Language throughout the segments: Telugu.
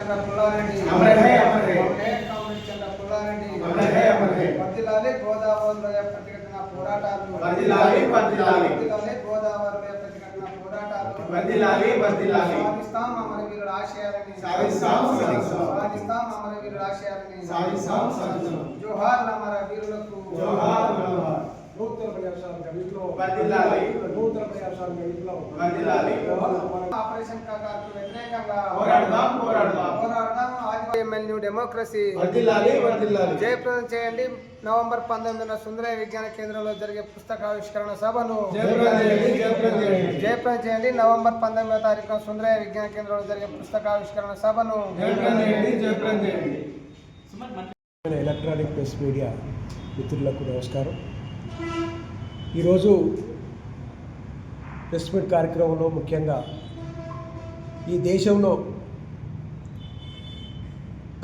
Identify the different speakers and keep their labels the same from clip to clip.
Speaker 1: చంద్ర పుల్లారెడ్డి
Speaker 2: అమర్ హై, అమర్ హై.
Speaker 1: వందే కామ్రేడ్ చంద్ర పుల్లారెడ్డి
Speaker 2: అమర్ హై, అమర్ హై.
Speaker 1: వర్ధిల్లాలి గోదావరిలో ప్రతిఘటన పోరాటాలు
Speaker 2: వర్ధిల్లాలి, వర్ధిల్లాలి.
Speaker 1: వర్ధిల్లాలి గోదావరిలో ప్రతిఘటన పోరాటాలు
Speaker 2: వర్ధిల్లాలి, వర్ధిల్లాలి.
Speaker 1: సాధిస్తాం అమరవీరుల ఆశయాలని
Speaker 2: సాధిస్తాం, సాధిస్తాం.
Speaker 1: సాధిస్తాం అమరవీరుల ఆశయాలని
Speaker 2: సాధిస్తాం, సాధిస్తాం.
Speaker 1: జోహార్ అమర వీరులకు
Speaker 2: జోహార్, జోహార్.
Speaker 3: నూతన.
Speaker 1: ఆపరేషన్ వ్యతిరేకంగా
Speaker 2: పోరాడదాం, పోరాడదాం.
Speaker 1: పోరాడదాం. డెమోక్రసీ. జయప్రదం చేయండి. నవంబర్ పంతొమ్మిదిన సుందరయ్య విజ్ఞాన కేంద్రంలో జరిగే పుస్తకావిష్కరణ సభను
Speaker 2: జయప్రదం చేయండి,
Speaker 1: నవంబర్ పంతొమ్మిదో తారీఖున సుందరయ్య విజ్ఞాన కేంద్రంలో జరిగే పుస్తకావిష్కరణ సభను.
Speaker 3: ఎలక్ట్రానిక్ ప్రెస్ మీడియా మిత్రులకు నమస్కారం. ఈరోజు ప్రెస్ మీట్ కార్యక్రమంలో ముఖ్యంగా ఈ దేశంలో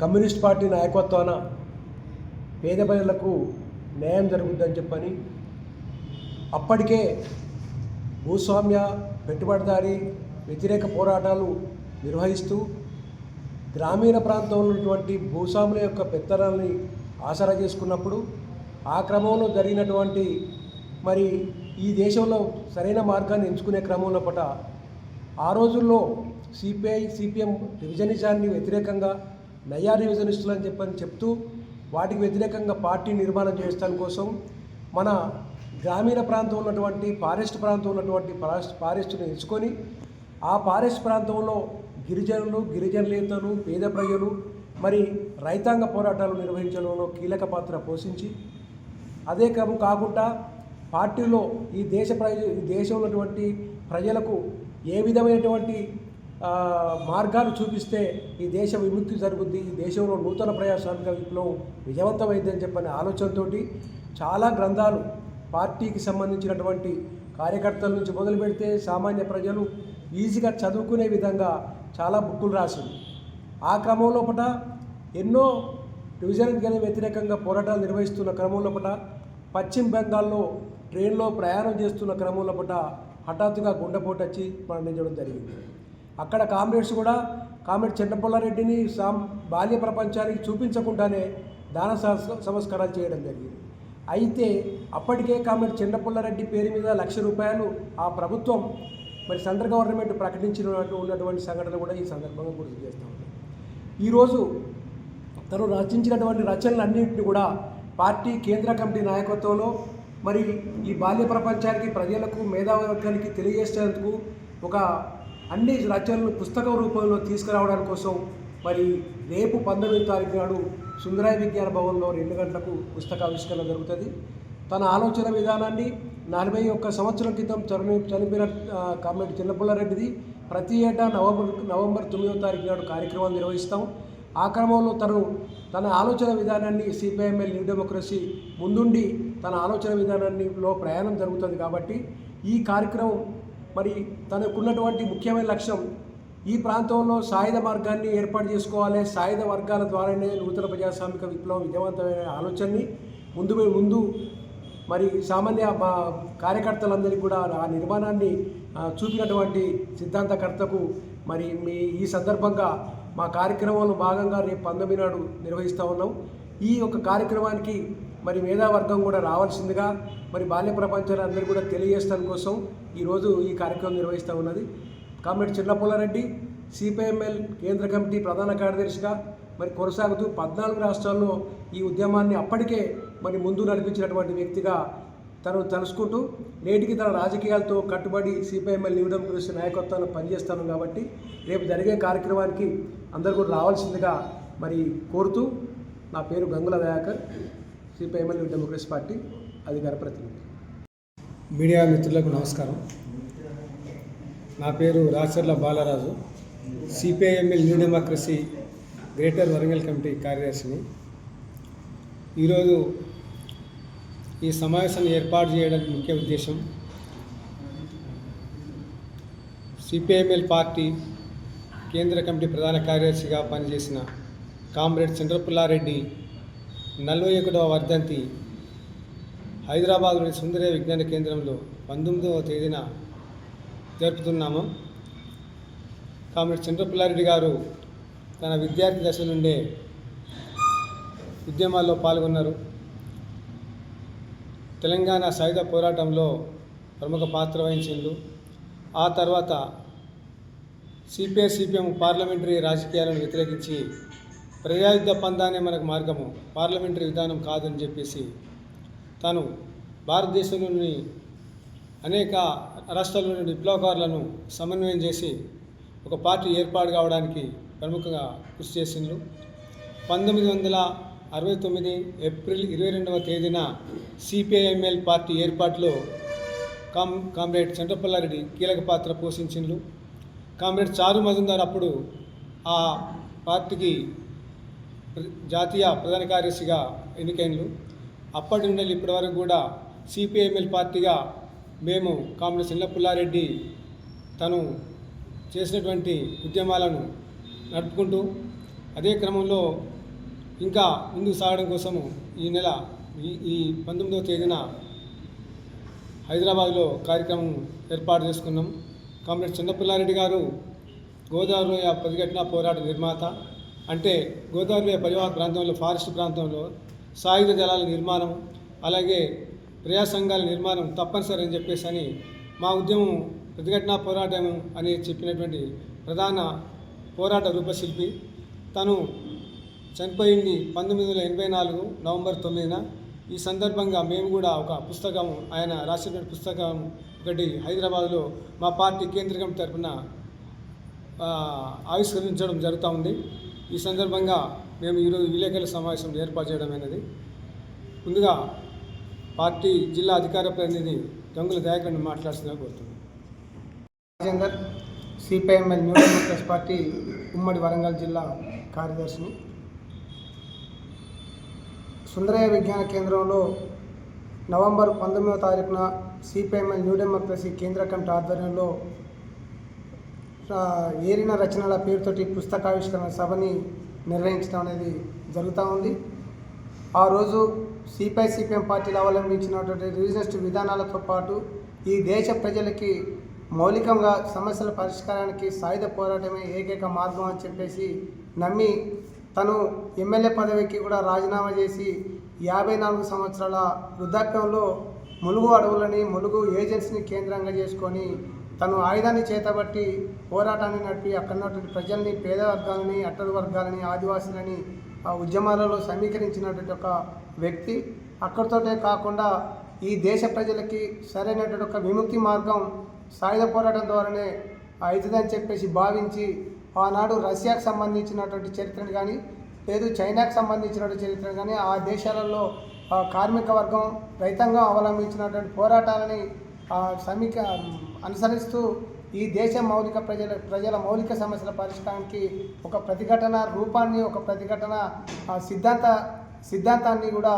Speaker 3: కమ్యూనిస్ట్ పార్టీ నాయకత్వాన పేద ప్రజలకు న్యాయం జరుగుద్దని చెప్పని అప్పటికే భూస్వామ్య పెట్టుబడిదారి వ్యతిరేక పోరాటాలు నిర్వహిస్తూ గ్రామీణ ప్రాంతంలో ఉన్నటువంటి భూస్వాముల యొక్క పెత్తనాల్ని ఆసరా చేసుకున్నప్పుడు ఆ క్రమంలో జరిగినటువంటి మరి ఈ దేశంలో సరైన మార్గాన్ని ఎంచుకునే క్రమంలో పట ఆ రోజుల్లో సిపిఐ సిపిఎం రివిజనిజాన్ని వ్యతిరేకంగా నయా రివిజనిస్టులు అని చెప్పని చెప్తూ వాటికి వ్యతిరేకంగా పార్టీ నిర్మాణం చేయడం కోసం మన గ్రామీణ ప్రాంతం ఉన్నటువంటి ఫారెస్ట్ ప్రాంతం ఉన్నటువంటి ఫారెస్ట్ ఫారెస్ట్ని ఎంచుకొని ఆ ఫారెస్ట్ ప్రాంతంలో గిరిజనులు గిరిజనులేతలు పేద ప్రజలు మరి రైతాంగ పోరాటాలు నిర్వహించడంలో కీలక పాత్ర పోషించి అదే క్రమం కాకుండా పార్టీలో ఈ దేశ ప్రజ ఈ దేశంలో ఉన్నటువంటి ప్రజలకు ఏ విధమైనటువంటి మార్గాలు చూపిస్తే ఈ దేశ విముక్తి జరుగుద్ది ఈ దేశంలో నూతన ప్రజాస్వామిక విప్లవం విజయవంతమైందని చెప్పని ఆలోచనతోటి చాలా గ్రంథాలు పార్టీకి సంబంధించినటువంటి కార్యకర్తల నుంచి మొదలు పెడితే సామాన్య ప్రజలు ఈజీగా చదువుకునే విధంగా చాలా బుక్కులు రాసింది ఆ క్రమం లోపల ఎన్నో డివిజన్ గని వ్యతిరేకంగా పోరాటాలు నిర్వహిస్తున్న క్రమం లోపల పశ్చిమ బెంగాల్లో ట్రైన్లో ప్రయాణం చేస్తున్న క్రమంలో పూట హఠాత్తుగా గుండెపోటు వచ్చి మరణించడం జరిగింది. అక్కడ కామ్రేడ్స్ కూడా కామ్రేడ్ చెన్నపల్లారెడ్డిని సాం బాల్య ప్రపంచానికి చూపించకుండానే దాన సంస్కారాలు చేయడం జరిగింది. అయితే అప్పటికే కామ్రేడ్ చెన్నపల్లారెడ్డి పేరు మీద లక్ష రూపాయలు ఆ ప్రభుత్వం మరి సెంట్రల్ గవర్నమెంట్ ప్రకటించిన ఉన్నటువంటి సంఘటన కూడా ఈ సందర్భంగా గుర్తు చేస్తూ ఈరోజు తను రచించినటువంటి రచనలన్నింటినీ కూడా పార్టీ కేంద్ర కమిటీ నాయకత్వంలో మరి ఈ బాల్య ప్రపంచానికి ప్రజలకు మేధావర్గానికి తెలియజేసేందుకు ఒక అన్ని రచనలు పుస్తక రూపంలో తీసుకురావడానికి కోసం మరి రేపు పంతొమ్మిది తారీఖు నాడు సుందరాయ విజ్ఞాన భవన్లో రెండు గంటలకు పుస్తకావిష్కరణ జరుగుతుంది. తన ఆలోచన విధానాన్ని నలభై ఒక్క సంవత్సరం క్రితం చని చనిపోయిన ఆ, కామ్రేడ్ చిన్నపుల్లారెడ్డిది ప్రతి ఏటా నవంబర్ నవంబర్ తొమ్మిదవ తారీఖు నాడు కార్యక్రమాలు నిర్వహిస్తాం. ఆ క్రమంలో తను తన ఆలోచన విధానాన్ని సిపిఐఎంఎల్ న్యూ డెమోక్రసీ ముందుండి తన ఆలోచన విధానాన్నిలో ప్రయాణం జరుగుతుంది కాబట్టి ఈ కార్యక్రమం మరి తనకున్నటువంటి ముఖ్యమైన లక్ష్యం ఈ ప్రాంతంలో సాయుధ మార్గాన్ని ఏర్పాటు చేసుకోవాలి. సాయుధ వర్గాల ద్వారానే నూతన ప్రజాస్వామిక విప్లవం విజయవంతమైన ఆలోచనని ముందు ముందు మరి సామాన్య మా కార్యకర్తలందరికీ కూడా ఆ నిర్మాణాన్ని చూపినటువంటి సిద్ధాంతకర్తకు మరి మీ ఈ సందర్భంగా మా కార్యక్రమంలో భాగంగా రేపు పంతొమ్మిది నాడు నిర్వహిస్తూ ఉన్నాం. ఈ యొక్క కార్యక్రమానికి మరి మేధావర్గం కూడా రావాల్సిందిగా మరి బాల్య ప్రపంచాన్ని అందరికీ కూడా తెలియజేస్తాని కోసం ఈరోజు ఈ కార్యక్రమం నిర్వహిస్తూ ఉన్నది. కామ్రేడ్ చిన్నపుల్లారెడ్డి సిపిఎంఎల్ కేంద్ర కమిటీ ప్రధాన కార్యదర్శిగా మరి కొనసాగుతూ పద్నాలుగు రాష్ట్రాల్లో ఈ ఉద్యమాన్ని అప్పటికే మరి ముందు నడిపించినటువంటి వ్యక్తిగా తను తలుసుకుంటూ నేటికి తన రాజకీయాలతో కట్టుబడి సిపిఐఎంఎల్ న్యూ డెమోక్రసీ నాయకత్వాన్ని పనిచేస్తాను కాబట్టి రేపు జరిగే కార్యక్రమానికి అందరూ కూడా రావాల్సిందిగా మరి కోరుతూ నా పేరు Gangula Dayakar. CPIML democracy party అధికార ప్రతినిధి.
Speaker 4: మీడియా మిత్రులకు నమస్కారం. నా పేరు Racharla Balaraju. CPIML new democracy greater Warangal committee కార్యదర్శిని. ఈరోజు ఈ సమావేశాన్ని ఏర్పాటు చేయడానికి ముఖ్య ఉద్దేశం సిపిఐఎంఎల్ పార్టీ కేంద్ర కమిటీ ప్రధాన కార్యదర్శిగా పనిచేసిన కామ్రేడ్ చంద్రపుల్లారెడ్డి నలభై ఒకటవ వర్ధంతి హైదరాబాద్లోని సుందర విజ్ఞాన కేంద్రంలో పంతొమ్మిదవ తేదీన జరుపుతున్నాము. కామ్రేడ్ చంద్రపుల్లారెడ్డి గారు తన విద్యార్థి దశ నుండే ఉద్యమాల్లో పాల్గొన్నారు. తెలంగాణ సాయుధ పోరాటంలో ప్రముఖ పాత్ర వహించిండు. ఆ తర్వాత సిపిఐ సిపిఎం పార్లమెంటరీ రాజకీయాలను వ్యతిరేకించి ప్రజాయుద్ధ పందానే మనకు మార్గము పార్లమెంటరీ విధానం కాదని చెప్పేసి తాను భారతదేశంలోని అనేక రాష్ట్రాల్లోని విప్లవకారులను సమన్వయం చేసి ఒక పార్టీ ఏర్పాటు కావడానికి ప్రముఖంగా కృషి చేసిండ్రు. పంతొమ్మిది వందల అరవై తొమ్మిది ఏప్రిల్ ఇరవై రెండవ తేదీన సిపిఐఎంఎల్ పార్టీ ఏర్పాటులో కామ్ కామ్రేడ్ చంద్రపల్లారెడ్డి కీలక పాత్ర పోషించిండ్రు. కామ్రేడ్ చారు మజుందార్ అప్పుడు ఆ పార్టీకి జాతీయ ప్రధాన కార్యదర్శిగా ఎన్నికైనలు అప్పటి నుండి ఇప్పటి వరకు కూడా సిపిఐఎంఎల్ పార్టీగా మేము కామ్రేడ్ చిన్నపుల్లారెడ్డి తను చేసినటువంటి ఉద్యమాలను నడుపుకుంటూ అదే క్రమంలో ఇంకా ముందుకు సాగడం కోసము ఈ నెల ఈ ఈ పంతొమ్మిదవ తేదీన హైదరాబాద్లో కార్యక్రమం ఏర్పాటు చేసుకున్నాం. కామ్రేడ్ చిన్నపిల్లారెడ్డి గారు గోదావరి ప్రతిఘటన పోరాట నిర్మాత. అంటే గోదావరి పరివాహ ప్రాంతంలో ఫారెస్ట్ ప్రాంతంలో సాయుధ జలాల నిర్మాణం అలాగే ప్రజా సంఘాల నిర్మాణం తప్పనిసరి అని చెప్పేసి అని మా ఉద్యమం ప్రతిఘటన పోరాటం అని చెప్పినటువంటి ప్రధాన పోరాట రూపశిల్పి. తను చనిపోయింది పంతొమ్మిది వందల ఎనభై నాలుగు నవంబర్ తొమ్మిదిన. ఈ సందర్భంగా మేము కూడా ఒక పుస్తకం ఆయన రాసినటువంటి పుస్తకం ఒకటి హైదరాబాద్లో మా పార్టీ కేంద్ర కమిటీ తరఫున ఆవిష్కరించడం జరుగుతూ ఉంది. ఈ సందర్భంగా మేము ఈరోజు విలేకరుల సమావేశం ఏర్పాటు చేయడం అనేది ముందుగా పార్టీ జిల్లా అధికార ప్రతినిధి దొంగల దయాకర్ని మాట్లాడుతున్నా కోరుతున్నాను
Speaker 1: Rajender CPIML new democracy party ఉమ్మడి వరంగల్ జిల్లా కార్యదర్శిని. సుందరయ్య విజ్ఞాన కేంద్రంలో నవంబర్ పంతొమ్మిదవ తారీఖున సిపిఎంఎల్ న్యూ డెమోక్రసీ కేంద్ర కమిటీ ఆధ్వర్యంలో ఏరిన రచనల పేరుతోటి పుస్తకావిష్కరణ సభని నిర్వహించడం అనేది జరుగుతూ ఉంది. ఆ రోజు సిపిఐ సిపిఎం పార్టీలు అవలంబించినటువంటి రివిజనిస్ట్ విధానాలతో పాటు ఈ దేశ ప్రజలకి మౌలికంగా సమస్యల పరిష్కారానికి సాయుధ పోరాటమే ఏకైక మార్గం అని చెప్పేసి నమ్మి తను ఎమ్మెల్యే పదవికి కూడా రాజీనామా చేసి యాభై నాలుగు సంవత్సరాల వృద్ధాప్యంలో ములుగు అడవులని ములుగు ఏజెన్సీని కేంద్రంగా చేసుకొని తను ఆయుధాన్ని చేతబట్టి పోరాటాన్ని నడిపి అక్కడ ఉన్నటువంటి ప్రజల్ని పేద వర్గాలని అట్టడు వర్గాలని ఆదివాసులని ఆ ఉద్యమాలలో సమీకరించినటువంటి ఒక వ్యక్తి. అక్కడితోటే కాకుండా ఈ దేశ ప్రజలకి సరైనటువంటి ఒక విముక్తి మార్గం సాయుధ పోరాటం ద్వారానే అవుతుందని చెప్పేసి భావించి ఆనాడు రష్యాకు సంబంధించినటువంటి చరిత్రను కానీ లేదు చైనాకు సంబంధించినటువంటి చరిత్రను కానీ ఆ దేశాలలో కార్మిక వర్గం రైతాంగం అవలంబించినటువంటి పోరాటాలని సమీక అనుసరిస్తూ ఈ దేశ మౌలిక ప్రజల ప్రజల మౌలిక సమస్యల పరిష్కారానికి ఒక ప్రతిఘటన రూపాన్ని ఒక ప్రతిఘటన సిద్ధాంత సిద్ధాంతాన్ని కూడా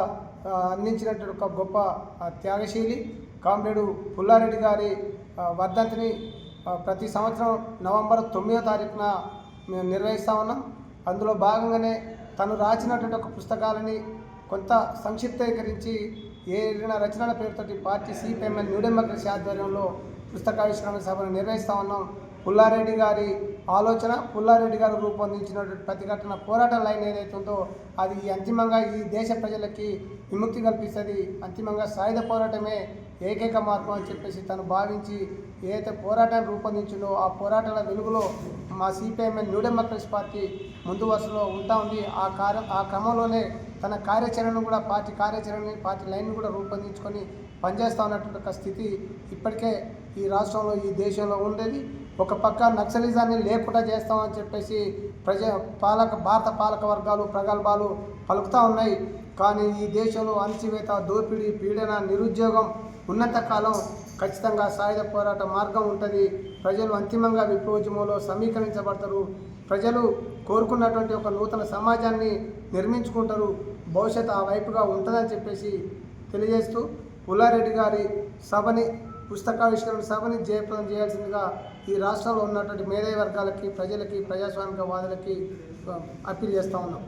Speaker 1: అందించినటువంటి ఒక గొప్ప త్యాగశీలి కామ్రేడు పుల్లారెడ్డి గారి వర్ధంతిని ప్రతి సంవత్సరం నవంబర్ తొమ్మిదో తారీఖున మేము నిర్వహిస్తా ఉన్నాం. అందులో భాగంగానే తను రాసినటువంటి ఒక పుస్తకాలని కొంత సంక్షిప్తీకరించి ఏ రచనల పేరుతోటి పార్టీ సిపిఎంఎల్ న్యూ డెమోక్రసీ ఆధ్వర్యంలో పుస్తకావిష్కరణ సభను నిర్వహిస్తా ఉన్నాం. పుల్లారెడ్డి గారి ఆలోచన పుల్లారెడ్డి గారు రూపొందించినటువంటి ప్రతిఘటన పోరాట లైన్ ఏదైతే ఉందో అది అంతిమంగా ఈ దేశ ప్రజలకి విముక్తి కల్పిస్తుంది. అంతిమంగా సాయుధ పోరాటమే ఏకైక మార్గం అని చెప్పేసి తను భావించి ఏదైతే పోరాటాన్ని రూపొందించిందో ఆ పోరాటాల వెలుగులో మా సిపిఎంఎల్ న్యూ డెమోక్రసీ పార్టీ ముందు వరుసలో ఉంటా ఉంది. ఆ కార్య ఆ క్రమంలోనే తన కార్యాచరణను కూడా పార్టీ కార్యాచరణని పార్టీ లైన్ కూడా రూపొందించుకొని పనిచేస్తూ ఉన్నటువంటి ఒక స్థితి ఇప్పటికే ఈ రాష్ట్రంలో ఈ దేశంలో ఉండేది. ఒక పక్క నక్సలిజాన్ని లేకుండా చేస్తామని చెప్పేసి ప్రజ పాలక భారత పాలక వర్గాలు ప్రగల్భాలు పలుకుతూ ఉన్నాయి. కానీ ఈ దేశంలో అణచివేత దోపిడీ పీడన నిరుద్యోగం ఉన్నంత కాలం ఖచ్చితంగా సాయుధ పోరాట మార్గం ఉంటుంది. ప్రజలు అంతిమంగా విప్లవోద్యమంలో సమీకరించబడతారు. ప్రజలు కోరుకున్నటువంటి ఒక నూతన సమాజాన్ని నిర్మించుకుంటారు. భవిష్యత్తు ఆ వైపుగా ఉంటుందని చెప్పేసి తెలియజేస్తూ పుల్లారెడ్డి గారి సభని పుస్తకావిష్కరణ సభని జయప్రదం చేయాల్సిందిగా ఈ రాష్ట్రంలో ఉన్నటువంటి మేధావి వర్గాలకి ప్రజలకి ప్రజాస్వామిక వాదులకి అప్పీల్ చేస్తూ ఉన్నాం.